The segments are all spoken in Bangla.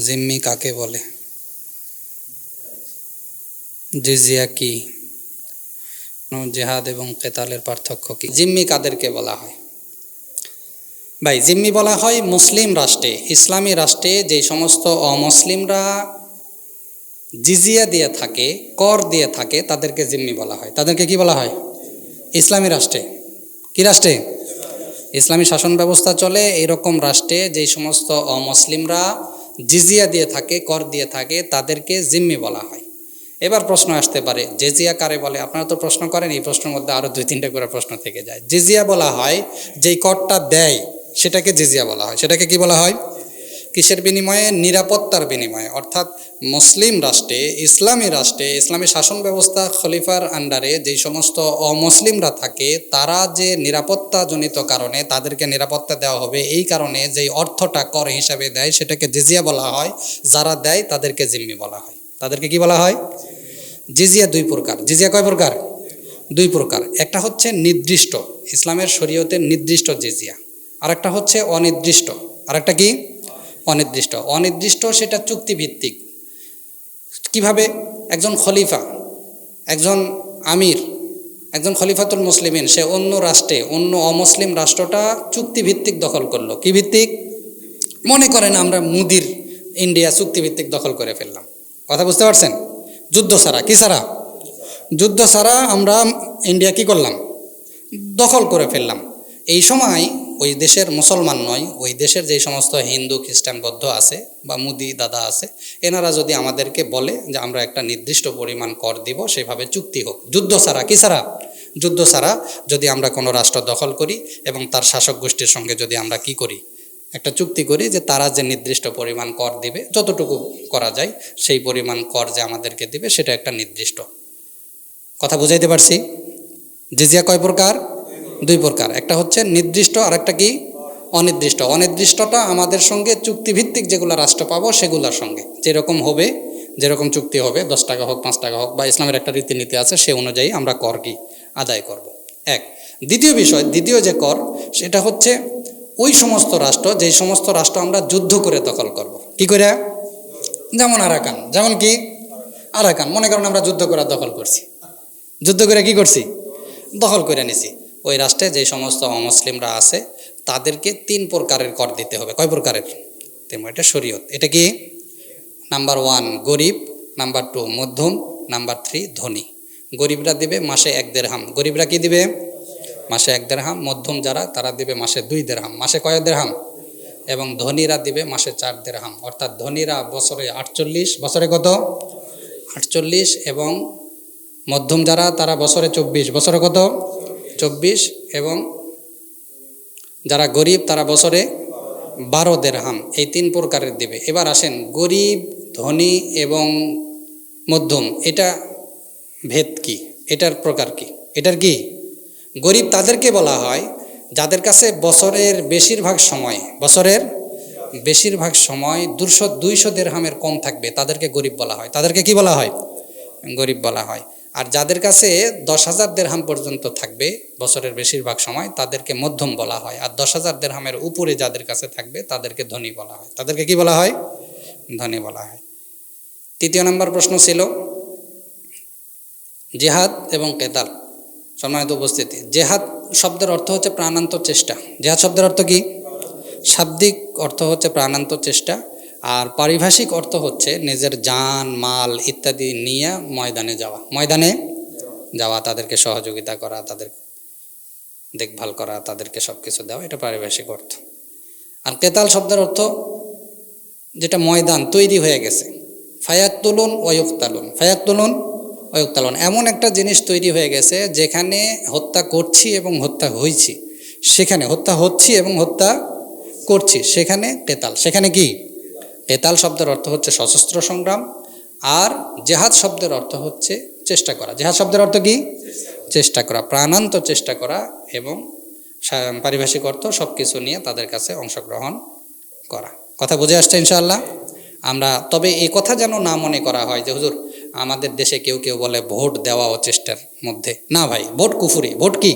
জিম্মি কাকে বলে? জিজিয়া কি? জেহাদ এবং কেতালের পার্থক্য কি? জিম্মি কাদেরকে বলা হয়? ভাই, জিম্মি বলা হয় মুসলিম রাষ্ট্রে, ইসলামী রাষ্ট্রে যে সমস্ত অমুসলিমরা জিজিয়া দিয়ে থাকে, কর দিয়ে থাকে, তাদেরকে জিম্মি বলা হয়। তাদেরকে কি বলা হয়? ইসলামী রাষ্ট্রে। কি রাষ্ট্রে? ইসলামী শাসন ব্যবস্থা চলে, এরকম রাষ্ট্রে যেই সমস্ত অমুসলিমরা জিজিয়া দিয়ে থাকে, কর দিয়ে থাকে, তাদেরকে জিম্মি বলা হয়। এবার প্রশ্ন আসতে পারে, জেজিয়া কারে বলে? আপনারা তো প্রশ্ন করেন, এই প্রশ্নের মধ্যে আরও দুই তিনটা করে প্রশ্ন থেকে যায়। জিজিয়া বলা হয়, যেই করটা দেয়, সেটাকে জিজিয়া বলা হয়। সেটাকে কি বলা হয়? কিসের বিনিময়ে? নিরাপত্তার বিনিময়ে। অর্থাৎ মুসলিম রাষ্ট্রে, ইসলামী রাষ্ট্রে, ইসলামী শাসন ব্যবস্থা খলিফার আন্ডারে যেই সমস্ত অমুসলিমরা থাকে, তারা যে নিরাপত্তাজনিত কারণে তাদেরকে নিরাপত্তা দেওয়া হবে, এই কারণে যেই অর্থটা কর হিসাবে দেয়, সেটাকে জিজিয়া বলা হয়। যারা দেয়, তাদেরকে জিম্মি বলা হয়। তাদেরকে কি বলা হয়? জিজিয়া দুই প্রকার। জিজিয়া কয় প্রকার? দুই প্রকার। একটা হচ্ছে নির্দিষ্ট। ইসলামের শরীয়তের নির্দিষ্ট জিজিয়া। আর একটা হচ্ছে অনির্দিষ্ট। আর একটা কি? অনির্দিষ্ট। অনির্দিষ্ট সেটা চুক্তিভিত্তিক। কীভাবে? একজন খলিফা, একজন আমির, একজন খলিফাতুল মুসলিমিন, সে অন্য রাষ্ট্রে, অন্য অমুসলিম রাষ্ট্রটা চুক্তিভিত্তিক দখল করল। কি ভিত্তিক? মনে করেন আমরা মুদির ইন্ডিয়া চুক্তিভিত্তিক দখল করে ফেললাম। কথা বুঝতে পারছেন? যুদ্ধ ছাড়া কী ছাড়া যুদ্ধ ছাড়া আমরা ইন্ডিয়া কি করলাম? দখল করে ফেললাম। এই সময় ওই দেশের মুসলমান নয়, ওই দেশের যে সমস্ত হিন্দু, খ্রিস্টান, বৌদ্ধ আছে বা মুদি দাদা আছে, এনারা যদি আমাদেরকে বলে যে আমরা একটা নির্দিষ্ট পরিমাণ কর দিব, সেভাবে চুক্তি হোক। যুদ্ধ ছাড়া কি ছাড়া যুদ্ধ ছাড়া যদি আমরা কোনো রাষ্ট্র দখল করি এবং তার শাসক গোষ্ঠীর সঙ্গে যদি আমরা কি করি? একটা চুক্তি করি যে তারা যে নির্দিষ্ট পরিমাণ কর দিবে, যতটুকু করা যায়, সেই পরিমাণ কর যে আমাদেরকে দিবে, সেটা একটা নির্দিষ্ট। কথা বুঝাইতে পারছি? জিজিয়া কয় প্রকার? দুই প্রকার। একটা হচ্ছে নির্দিষ্ট আর একটা কি? অনির্দিষ্ট। অনির্দিষ্টটা আমাদের সঙ্গে চুক্তিভিত্তিক যেগুলো রাষ্ট্র পাবো সেগুলোর সঙ্গে। যেরকম হবে, যেরকম চুক্তি হবে, দশ টাকা হোক, পাঁচ টাকা হোক, বা ইসলামের একটা রীতিনীতি আছে, সে অনুযায়ী আমরা কর কি আদায় করব। এক। দ্বিতীয় বিষয়, দ্বিতীয় যে কর, সেটা হচ্ছে ওই সমস্ত রাষ্ট্র, যেই সমস্ত রাষ্ট্র আমরা যুদ্ধ করে দখল করব। কি করে? যেমন আরাকান। যেমন কি? আরাকান। মনে করেন আমরা যুদ্ধ করে দখল করছি। যুদ্ধ করে কি করছি? দখল করে নিছি। ওই রাষ্ট্রে যে সমস্ত অমুসলিমরা আছে, তাদেরকে তিন প্রকারের কর দিতে হবে। কয় প্রকারের? তেমন এটা শরীয়ত। এটা কি? নাম্বার ওয়ান গরিব। নাম্বার টু মধ্যম। নাম্বার থ্রি ধনী। গরিবরা দিবে মাসে এক দেড়হাম। গরিবরা কি দিবে? মাসে এক দেড়হাম। মধ্যম যারা, তারা দিবে মাসে দুই দেড়হাম। মাসে কয় দেড়হাম? এবং ধনীরা দিবে মাসে চার দেড়হাম। অর্থাৎ ধনীরা বছরে আটচল্লিশ, বছরে কত? আটচল্লিশ। এবং মধ্যম যারা, তারা বছরে চব্বিশ। বছরে কত? চব্বিশ এবং যারা গরিব তারা বছরে বারো দেড়হাম। এই তিন প্রকারের দেবে। এবার আসেন গরিব, ধনী এবং মধ্যম। এটা ভেদ কি? এটার প্রকার কি? এটার কি? গরিব তাদেরকে বলা হয় যাদের কাছে বছরের বেশিরভাগ সময়, বছরের বেশিরভাগ সময় দুশো, দুইশো দেড়হামের কম থাকবে, তাদেরকে গরিব বলা হয়। তাদেরকে কি বলা হয়? গরিব বলা হয়। আর যাদের কাছে দশ হাজার দেড়হাম পর্যন্ত থাকবে বছরের বেশিরভাগ সময়, তাদেরকে মধ্যম বলা হয়। আর দশ হাজার দেড়হামের উপরে যাদের কাছে থাকবে, তাদেরকে ধনী বলা হয়। তাদেরকে কি বলা হয়? ধনী বলা হয়। তৃতীয় নম্বর প্রশ্ন ছিল, জেহাদ এবং কেতাল সম্মানিত উপস্থিতি, জেহাদ শব্দের অর্থ হচ্ছে প্রাণান্ত চেষ্টা। জেহাদ শব্দের অর্থ কি? শাব্দিক অর্থ হচ্ছে প্রাণান্ত চেষ্টা। আর পারিভাষিক অর্থ হচ্ছে নিজের যান মাল ইত্যাদি নিয়ে ময়দানে যাওয়া। ময়দানে যাওয়া, তাদেরকে সহযোগিতা করা, তাদের দেখভাল করা, তাদেরকে সব কিছু দেওয়া, এটা পারিভাষিক অর্থ। আর কেতাল শব্দের অর্থ যেটা ময়দান তৈরি হয়ে গেছে। ফায়াক তুলুন ওয়ুক্তালুন ফায়াক ওয়ুক্তালুন এমন একটা জিনিস তৈরি হয়ে গেছে যেখানে হত্যা করছি এবং হত্যা হয়েছি সেখানে হত্যা হচ্ছি এবং হত্যা করছি। সেখানে কেতাল। সেখানে কি? কেতাল শব্দের অর্থ হচ্ছে সশস্ত্র সংগ্রাম, আর জেহাদ শব্দের অর্থ হচ্ছে চেষ্টা করা। জেহাদ শব্দের অর্থ কি? চেষ্টা করা, প্রাণান্ত চেষ্টা করা এবং পারিভাষিক অর্থ সব কিছু নিয়ে তাদের কাছে অংশগ্রহণ করা। কথা বুঝে আসছে ইনশাআল্লাহ? আমরা, তবে এই কথা যেন না মনে করা হয় যে, হুজুর, আমাদের দেশে কেউ কেউ বলে ভোট দেওয়া ও চেষ্টার মধ্যে। না ভাই, ভোট কুফুরি। ভোট কি?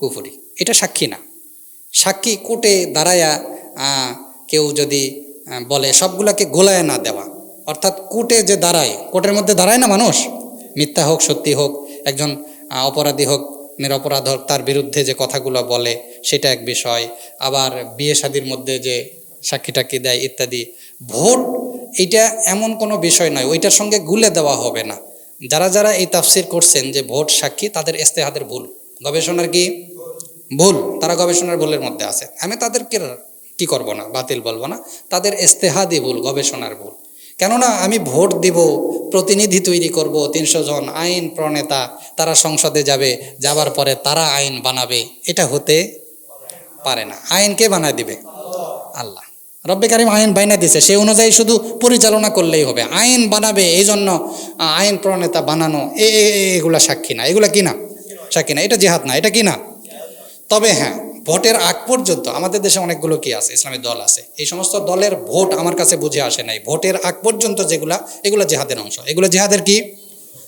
কুফুরি। এটা সাক্ষী না। সাক্ষী কোটে দাঁড়ায়া কেউ যদি বলে, সবগুলাকে গোলায় না দেওয়া। অর্থাৎ কোর্টে যে দাঁড়ায়, কোর্টের মধ্যে দাঁড়ায় না মানুষ? মিথ্যা হোক, সত্যি হোক, একজন অপরাধী হোক, নিরপরাধ হোক, তার বিরুদ্ধে যে কথাগুলো বলে, সেটা এক বিষয়। আবার বিয়ে শাদির মধ্যে যে সাক্ষী টাক্ষী দেয় ইত্যাদি, ভোট এটা এমন কোনো বিষয় নয়, ওইটার সঙ্গে গুলে দেওয়া হবে না। যারা যারা এই তাফসির করছেন যে ভোট সাক্ষী, তাদের ইস্তেহাদের ভুল। গবেষণার কি? ভুল। তারা গবেষণার ভুলের মধ্যে আছে। আমি তাদেরকে কি করব না, বাতিল বলব না? তাদের ইস্তেহাদি ভুল, গবেষণার ভুল। কেননা আমি ভোট দিব, প্রতিনিধি তৈরি করব, তিনশো জন আইন প্রণেতা তারা সংসদে যাবে, যাবার পরে তারা আইন বানাবে, এটা হতে পারে না। আইন কে বানায় দিবে? আল্লাহ। রব্বে কারিম আইন বাইনা দিছে সেই অনুযায়ী শুধু পরিচালনা করলেই হবে। আইন বানাবে এই জন্য আইন প্রণেতা বানানো এগুলা সাক্ষী না। এগুলা কি না? সাক্ষী না, এটা জেহাদ না, এটা কি না? তবে হ্যাঁ ভোটের আগ পর্যন্ত আমাদের দেশে অনেকগুলো কি আছে? ইসলামী দল আছে। এই সমস্ত দলের ভোট আমার কাছে বুঝে আসে নাই। ভোটের আগ পর্যন্ত যেগুলা, এগুলো জেহাদের অংশ। এগুলো জেহাদের কি?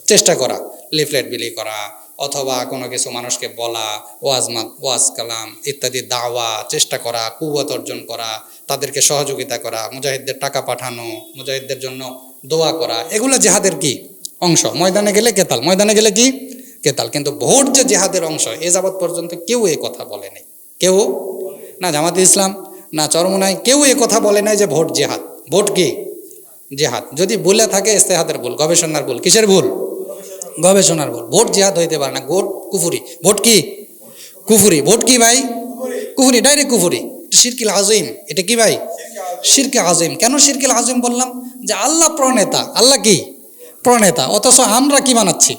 চেষ্টা করা। লিফলেট বিলি করা, অথবা কোনো কিছু মানুষকে বলা, ওয়াজ ওয়াজ কালাম ইত্যাদি দাওয়া, চেষ্টা করা কুয়াত অর্জন করা, তাদেরকে সহযোগিতা করা, মুজাহিদদের টাকা পাঠানো, মুজাহিদদের জন্য দোয়া করা, এগুলো জেহাদের কি? অংশ। ময়দানে গেলে কেতাল। ময়দানে গেলে কি? কেতাল। কিন্তু ভোট যে জেহাদের অংশ, এ যাবৎ পর্যন্ত কেউ এই কথা বলে নাই। কেউ না জামাতে ইসলাম, না চরমনায় কেউ এ কথা বলে নাই যে ভোট জেহাদ। ভোট কি? জেহাদ। যদি বলে থাকে ইস্তেহাদের ভুল, গবেষণার ভুল। কিসের ভুল? গবেষণার ভুল। ভোট জেহাদ হইতে পারে না। ভোট কুফুরি। ভোট কি? কুফুরি। ভোট কি ভাই? কুফুরি, ডাইরেক্ট কুফুরি। শিরকিল আজিম এটা কি ভাই? শিরকে আজিম কেন শিরকিল আজিম বললাম? যে আল্লাহ প্রণেতা। আল্লাহ কি? প্রণেতা। অথচ আমরা কি বানাচ্ছি?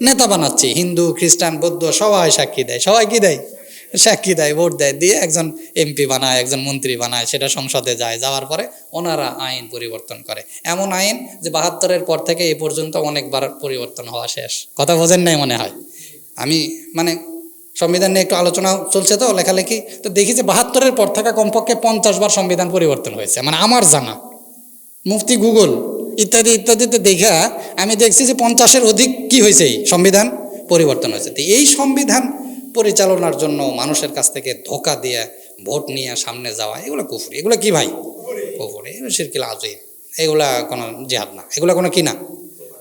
নেতা বানাচ্ছি। হিন্দু, খ্রিস্টান, বৌদ্ধ, সবাই সাক্ষী দেয়। সবাই কি দেয়? সাক্ষী দেয়, ভোট দেয়, দিয়ে একজন এমপি বানায়, একজন মন্ত্রী বানায়, সেটা সংসদে যায়। যাওয়ার পরে ওনারা আইন পরিবর্তন করে। এমন আইন যে বাহাত্তরের পর থেকে এই পর্যন্ত অনেকবার পরিবর্তন হওয়া শেষ। কথা বোঝেন নাই মনে হয়? আমি মানে সংবিধান নিয়ে একটু আলোচনা চলছে তো, লেখালেখি। তো দেখি যে বাহাত্তরের পর থেকে কমপক্ষে পঞ্চাশ বার সংবিধান পরিবর্তন হয়েছে। মানে আমার জানা। মুফতি গুগল, ইত্যাদি ইত্যাদিতে দেখা আমি দেখছি যে পঞ্চাশের অধিক কি হয়েছে এই সংবিধান পরিবর্তন হয়েছে। তো এই সংবিধান পরিচালনার জন্য মানুষের কাছ থেকে ধোকা দিয়ে ভোট নিয়ে সামনে যাওয়া এগুলো কুফুরি। এগুলো কি ভাই? কুফুরি। এগুলো শিরকিল আজই এগুলা কোনো জেহাদ না। এগুলো কোনো কি না?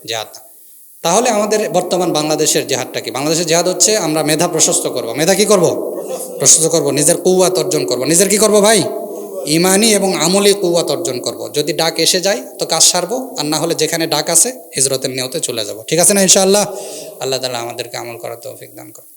জেহাদ না। তাহলে আমাদের বর্তমান বাংলাদেশের জেহাদটা কি? বাংলাদেশের জেহাদ হচ্ছে আমরা মেধা প্রশস্ত করব। মেধা কি করব? প্রশস্ত করব। নিজের কৌয়াত অর্জন করব। নিজের কি করব ভাই? ইমানি এবং আমলি কৌয়াত অর্জন করব। যদি ডাক এসে যায় তো কাজ সারবো। আর না হলে যেখানে ডাক আছে হিজরতের নিয়তে চলে যাব। ঠিক আছে না ইনশাআল্লাহ? আল্লাহ তালা আমাদেরকে আমল করার তৌফিক দান করো